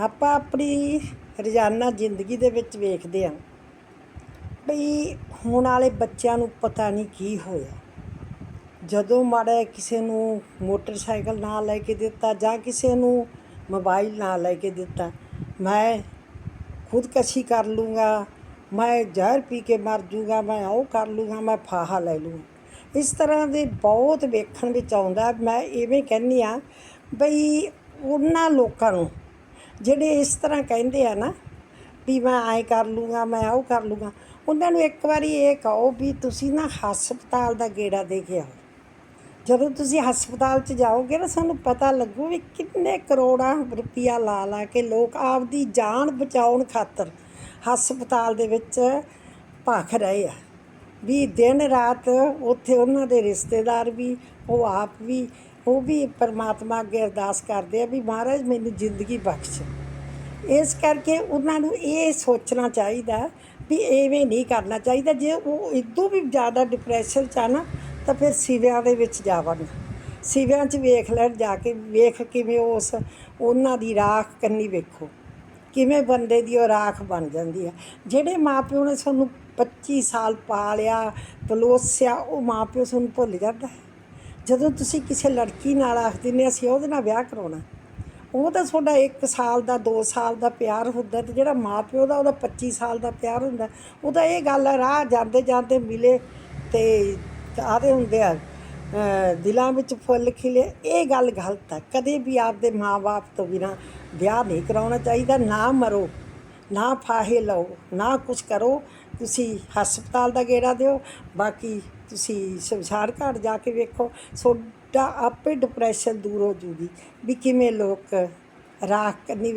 ਆਪਾਂ ਆਪਣੀ ਰੋਜ਼ਾਨਾ ਜ਼ਿੰਦਗੀ ਦੇ ਵਿੱਚ ਵੇਖਦੇ ਹਾਂ ਬਈ ਹੁਣ ਵਾਲੇ ਬੱਚਿਆਂ ਨੂੰ ਪਤਾ ਨਹੀਂ ਕੀ ਹੋਇਆ। ਜਦੋਂ ਮਾੜਾ ਕਿਸੇ ਨੂੰ ਮੋਟਰਸਾਈਕਲ ਨਾ ਲੈ ਕੇ ਦਿੱਤਾ ਜਾਂ ਕਿਸੇ ਨੂੰ ਮੋਬਾਈਲ ਨਾ ਲੈ ਕੇ ਦਿੱਤਾ, ਮੈਂ ਖੁਦਕਸ਼ੀ ਕਰ ਲੂੰਗਾ, ਮੈਂ ਜ਼ਹਿਰ ਪੀ ਕੇ ਮਰ ਜੂਗਾ, ਮੈਂ ਉਹ ਕਰ ਲੂੰਗਾ, ਮੈਂ ਫਾਹਾ ਲੈ ਲੂੰਗਾ। ਇਸ ਤਰ੍ਹਾਂ ਦੇ ਬਹੁਤ ਵੇਖਣ ਵਿੱਚ ਆਉਂਦਾ, ਮੈਂ ਇਵੇਂ ਕਹਿੰਦੀ ਆ ਬਈ ਉਹਨਾਂ ਲੋਕਾਂ ਨੂੰ ਜਿਹੜੇ ਇਸ ਤਰ੍ਹਾਂ ਕਹਿੰਦੇ ਆ ਨਾ ਵੀ ਮੈਂ ਐਂ ਕਰ ਲੂੰਗਾ, ਮੈਂ ਉਹ ਕਰ ਲੂੰਗਾ, ਉਹਨਾਂ ਨੂੰ ਇੱਕ ਵਾਰੀ ਇਹ ਕਹੋ ਵੀ ਤੁਸੀਂ ਨਾ ਹਸਪਤਾਲ ਦਾ ਗੇੜਾ ਦੇ ਕੇ ਆਓ। ਜਦੋਂ ਤੁਸੀਂ ਹਸਪਤਾਲ 'ਚ ਜਾਓਗੇ ਨਾ, ਸਾਨੂੰ ਪਤਾ ਲੱਗੂ ਵੀ ਕਿੰਨੇ ਕਰੋੜਾਂ ਰੁਪਈਆ ਲਾ ਲਾ ਕੇ ਲੋਕ ਆਪਦੀ ਜਾਨ ਬਚਾਉਣ ਖਾਤਰ ਹਸਪਤਾਲ ਦੇ ਵਿੱਚ ਭੱਖ ਰਹੇ ਆ। ਵੀ ਦਿਨ ਰਾਤ ਉੱਥੇ ਉਹਨਾਂ ਦੇ ਰਿਸ਼ਤੇਦਾਰ ਵੀ, ਉਹ ਆਪ ਵੀ ਉਹ ਵੀ ਪਰਮਾਤਮਾ ਅੱਗੇ ਅਰਦਾਸ ਕਰਦੇ ਆ ਵੀ ਮਹਾਰਾਜ ਮੈਨੂੰ ਜ਼ਿੰਦਗੀ ਬਖਸ਼। ਇਸ ਕਰਕੇ ਉਹਨਾਂ ਨੂੰ ਇਹ ਸੋਚਣਾ ਚਾਹੀਦਾ ਵੀ ਐਵੇਂ ਨਹੀਂ ਕਰਨਾ ਚਾਹੀਦਾ। ਜੇ ਉਹ ਇਦੋਂ ਵੀ ਜ਼ਿਆਦਾ ਡਿਪਰੈਸ਼ਨ ਚ ਆ ਨਾ, ਤਾਂ ਫਿਰ ਸਿਵਿਆਂ ਦੇ ਵਿੱਚ ਜਾਵਣ। ਸਿਵਿਆਂ 'ਚ ਵੇਖ ਲੈਣ ਜਾ ਕੇ, ਵੇਖ ਕਿਵੇਂ ਉਸ ਉਹਨਾਂ ਦੀ ਰਾਖ ਕੰਨੀ ਵੇਖੋ। ਕਿਵੇਂ ਬੰਦੇ ਦੀ ਉਹ ਰਾਖ ਬਣ ਜਾਂਦੀ ਆ। ਜਿਹੜੇ ਮਾਪਿਓ ਨੇ ਸਾਨੂੰ 25 ਸਾਲ ਪਾਲਿਆ, ਪਲੋਸਿਆ, ਉਹ ਮਾਪਿਓ ਸਾਨੂੰ ਭੁੱਲ ਜਾਂਦਾ ਹੈ। ਜਦੋਂ ਤੁਸੀਂ ਕਿਸੇ ਲੜਕੀ ਨਾਲ ਆਖਦੇ ਨੇ ਅਸੀਂ ਉਹਦੇ ਨਾਲ ਵਿਆਹ ਕਰਾਉਣਾ। ਉਹ ਤਾਂ ਤੁਹਾਡਾ 1 ਸਾਲ ਦਾ 2 ਸਾਲ ਦਾ ਪਿਆਰ ਹੁੰਦਾ ਤੇ ਜਿਹੜਾ ਮਾਪਿਓ ਦਾ ਉਹਦਾ 25 ਸਾਲ ਦਾ ਪਿਆਰ ਹੁੰਦਾ। ਉਹ ਤਾਂ ਇਹ ਗੱਲ ਆ, ਰਾਹ ਜਾਂਦੇ ਜਾਂਦੇ ਮਿਲੇ ਤੇ ਆਦੇ ਹੁੰਦੇ ਆ ਦਿਲਾਂ ਵਿੱਚ ਫੁੱਲ ਖਿਲੇ। ਇਹ ਗੱਲ ਗਲਤ ਹੈ ਕਦੇ ਵੀ ਆਪਦੇ ਮਾਪੇ ਤੋਂ ਬਿਨਾ ਵਿਆਹ ਨਹੀਂ ਕਰਾਉਣਾ ਚਾਹੀਦਾ। ਨਾ ਮਰੋ ਨਾ ਫਾਹੇ ਲਓ ਨਾ ਕੁਝ ਕਰੋ। ਤੁਸੀਂ ਹਸਪਤਾਲ ਦਾ ਗੇੜਾ ਦਿਓ, ਬਾਕੀ ਤੁਸੀਂ ਸ਼ਮਸ਼ਾਨ ਘਾਟ ਜਾ ਕੇ ਵੇਖੋ। ਤੁਹਾਡਾ ਆਪੇ ਡਿਪਰੈਸ਼ਨ ਦੂਰ ਹੋ ਜੂਗੀ। ਵੀ ਕਿਵੇਂ ਲੋਕ ਰਾਖ ਕਰਨੀ